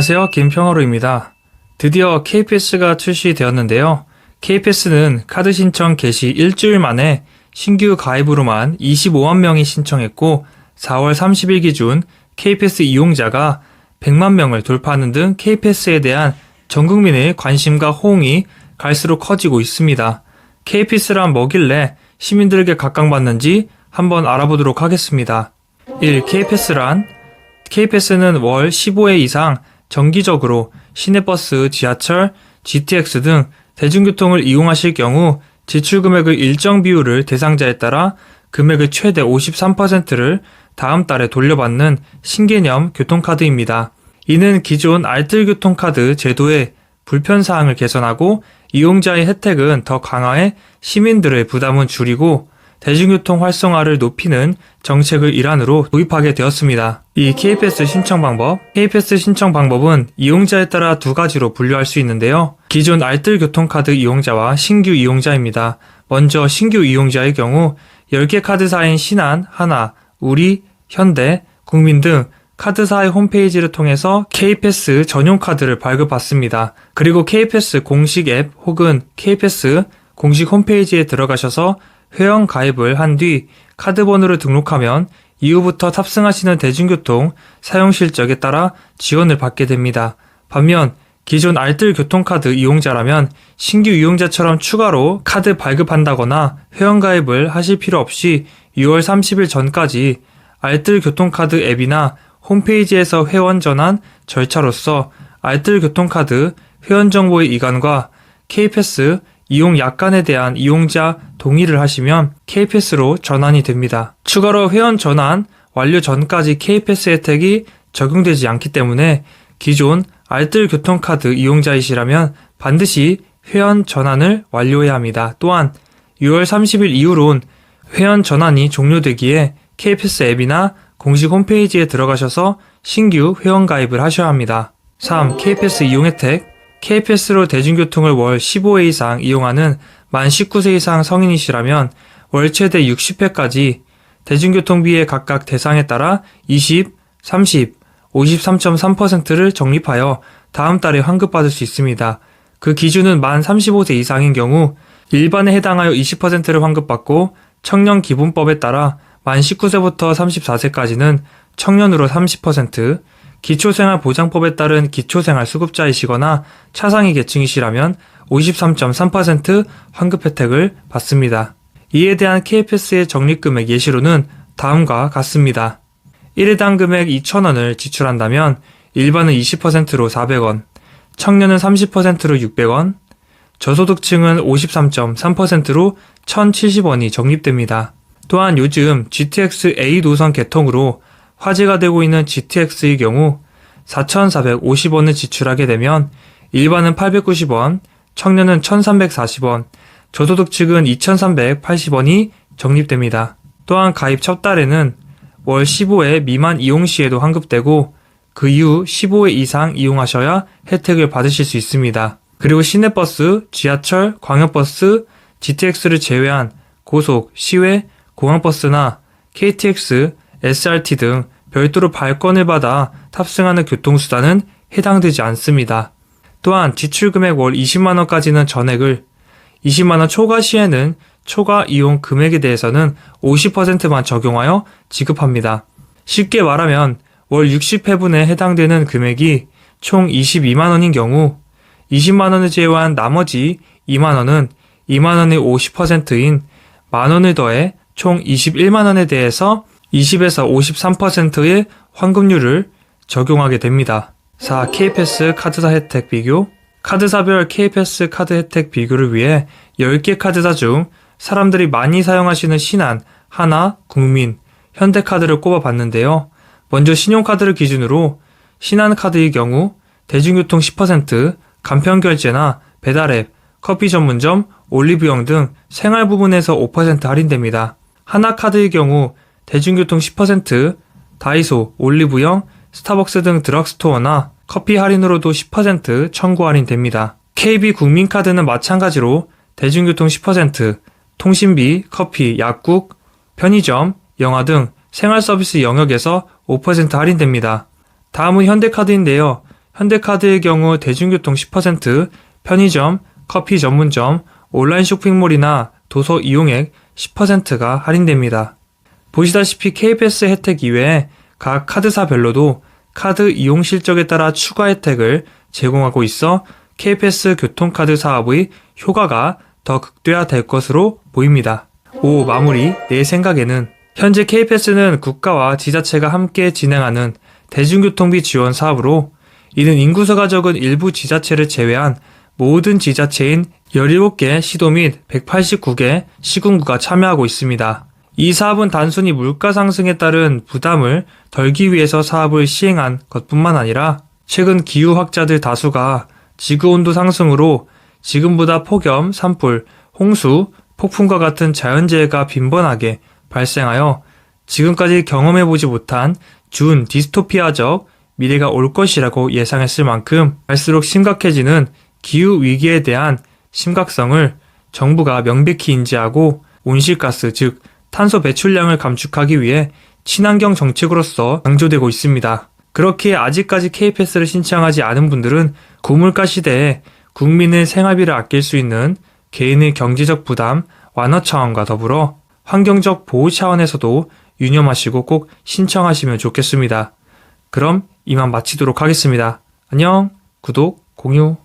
안녕하세요. 김평화로입니다. 드디어 KPS가 출시되었는데요. KPS는 카드 신청 개시 일주일 만에 신규 가입으로만 25만 명이 신청했고 4월 30일 기준 KPS 이용자가 100만 명을 돌파하는 등 KPS에 대한 전 국민의 관심과 호응이 갈수록 커지고 있습니다. KPS란 뭐길래 시민들에게 각광받는지 한번 알아보도록 하겠습니다. 1. KPS란 KPS는 월 15회 이상 정기적으로 시내버스, 지하철, GTX 등 대중교통을 이용하실 경우 지출 금액의 일정 비율을 대상자에 따라 금액의 최대 53%를 다음 달에 돌려받는 신개념 교통카드입니다. 이는 기존 알뜰 교통카드 제도의 불편사항을 개선하고 이용자의 혜택은 더 강화해 시민들의 부담은 줄이고 대중교통 활성화를 높이는 정책의 일환으로 도입하게 되었습니다. 이 KPS 신청 방법, KPS 신청 방법은 이용자에 따라 두 가지로 분류할 수 있는데요. 기존 알뜰 교통카드 이용자와 신규 이용자입니다. 먼저 신규 이용자의 경우 10개 카드사인 신한, 하나, 우리, 현대, 국민 등 카드사의 홈페이지를 통해서 KPS 전용 카드를 발급받습니다. 그리고 KPS 공식 앱 혹은 KPS 공식 홈페이지에 들어가셔서 회원 가입을 한 뒤 카드 번호를 등록하면 이후부터 탑승하시는 대중교통 사용 실적에 따라 지원을 받게 됩니다. 반면 기존 알뜰 교통카드 이용자라면 신규 이용자처럼 추가로 카드 발급한다거나 회원 가입을 하실 필요 없이 6월 30일 전까지 알뜰 교통카드 앱이나 홈페이지에서 회원 전환 절차로서 알뜰 교통카드 회원 정보의 이관과 K패스 이용 약관에 대한 이용자 동의를 하시면 K패스로 전환이 됩니다. 추가로 회원 전환 완료 전까지 K패스 혜택이 적용되지 않기 때문에 기존 알뜰 교통카드 이용자이시라면 반드시 회원 전환을 완료해야 합니다. 또한 6월 30일 이후론 회원 전환이 종료되기에 K패스 앱이나 공식 홈페이지에 들어가셔서 신규 회원 가입을 하셔야 합니다. 3. K패스 이용 혜택 K패스로 대중교통을 월 15회 이상 이용하는 만 19세 이상 성인이시라면 월 최대 60회까지 대중교통비의 각각 대상에 따라 20, 30, 53.3%를 적립하여 다음 달에 환급받을 수 있습니다. 그 기준은 만 35세 이상인 경우 일반에 해당하여 20%를 환급받고 청년 기본법에 따라 만 19세부터 34세까지는 청년으로 30%, 기초생활보장법에 따른 기초생활수급자이시거나 차상위 계층이시라면 53.3% 환급 혜택을 받습니다. 이에 대한 KFS의 적립금액 예시로는 다음과 같습니다. 1회당 금액 2,000원을 지출한다면 일반은 20%로 400원, 청년은 30%로 600원, 저소득층은 53.3%로 1,070원이 적립됩니다. 또한 요즘 GTX A 노선 개통으로 화제가 되고 있는 GTX의 경우 4,450원을 지출하게 되면 일반은 890원, 청년은 1,340원, 저소득층은 2,380원이 적립됩니다. 또한 가입 첫 달에는 월 15회 미만 이용 시에도 환급되고 그 이후 15회 이상 이용하셔야 혜택을 받으실 수 있습니다. 그리고 시내버스, 지하철, 광역버스, GTX를 제외한 고속, 시외, 공항버스나 KTX, SRT 등 별도로 발권을 받아 탑승하는 교통수단은 해당되지 않습니다. 또한 지출금액 월 20만원까지는 전액을, 20만원 초과 시에는 초과 이용 금액에 대해서는 50%만 적용하여 지급합니다. 쉽게 말하면 월 60회분에 해당되는 금액이 총 22만원인 경우 20만원을 제외한 나머지 2만원은 2만원의 50%인 만원을 더해 총 21만원에 대해서 20에서 53%의 환급률을 적용하게 됩니다. 4. K패스 카드사 혜택 비교 카드사별 K패스 카드 혜택 비교를 위해 10개 카드사 중 사람들이 많이 사용하시는 신한, 하나, 국민, 현대카드를 꼽아봤는데요. 먼저 신용카드를 기준으로 신한카드의 경우 대중교통 10%, 간편결제나 배달앱, 커피 전문점, 올리브영 등 생활 부분에서 5% 할인됩니다. 하나카드의 경우 대중교통 10%, 다이소, 올리브영, 스타벅스 등 드럭스토어나 커피 할인으로도 10% 청구 할인됩니다. KB 국민카드는 마찬가지로 대중교통 10%, 통신비, 커피, 약국, 편의점, 영화 등 생활 서비스 영역에서 5% 할인됩니다. 다음은 현대카드인데요. 현대카드의 경우 대중교통 10%, 편의점, 커피 전문점, 온라인 쇼핑몰이나 도서 이용액 10%가 할인됩니다. 보시다시피 KPS 혜택 이외에 각 카드사별로도 카드 이용 실적에 따라 추가 혜택을 제공하고 있어 KPS 교통카드 사업의 효과가 더 극대화될 것으로 보입니다. 5. 마무리. 내 생각에는 현재 KPS는 국가와 지자체가 함께 진행하는 대중교통비 지원 사업으로 이는 인구수가 적은 일부 지자체를 제외한 모든 지자체인 17개 시도 및 189개 시군구가 참여하고 있습니다. 이 사업은 단순히 물가 상승에 따른 부담을 덜기 위해서 사업을 시행한 것뿐만 아니라 최근 기후 학자들 다수가 지구 온도 상승으로 지금보다 폭염, 산불, 홍수, 폭풍과 같은 자연재해가 빈번하게 발생하여 지금까지 경험해보지 못한 준 디스토피아적 미래가 올 것이라고 예상했을 만큼 갈수록 심각해지는 기후 위기에 대한 심각성을 정부가 명백히 인지하고 온실가스 즉 탄소 배출량을 감축하기 위해 친환경 정책으로서 강조되고 있습니다. 그렇게 아직까지 KPS를 신청하지 않은 분들은 고물가 시대에 국민의 생활비를 아낄 수 있는 개인의 경제적 부담 완화 차원과 더불어 환경적 보호 차원에서도 유념하시고 꼭 신청하시면 좋겠습니다. 그럼 이만 마치도록 하겠습니다. 안녕, 구독, 공유,